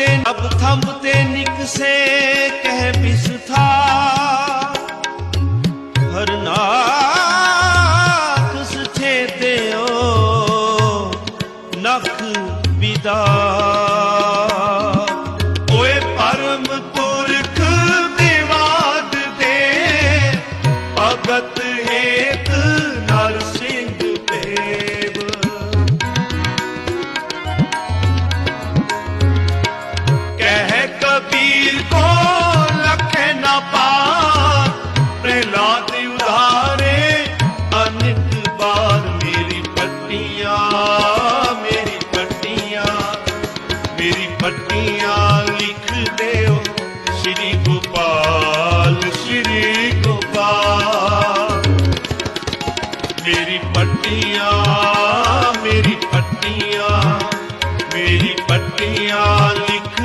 ਤੇ ਅਬ ਥੰਬ ਤੇ ਨਿਕਸੇ ਕਹਿ ਬਿਸਥਾ ਹਰਨਾਥ ਸਛੇ ਦਿਓ, ਨਖ ਵਿਦਾ। ਓਏ ਪਰਮ ਪੁਰਖ ਦਿਵਾਦ ਦੇ ਭਗਤ ਪੱਟੀਆਂ ਲਿਖ ਦਿਓ ਸ਼੍ਰੀ ਗੋਪਾਲ ਸ਼੍ਰੀ ਗੋਪਾਲ। ਮੇਰੀ ਪੱਟੀਆਂ ਮੇਰੀ ਪੱਟੀਆਂ ਮੇਰੀ ਪੱਟੀਆਂ ਲਿਖ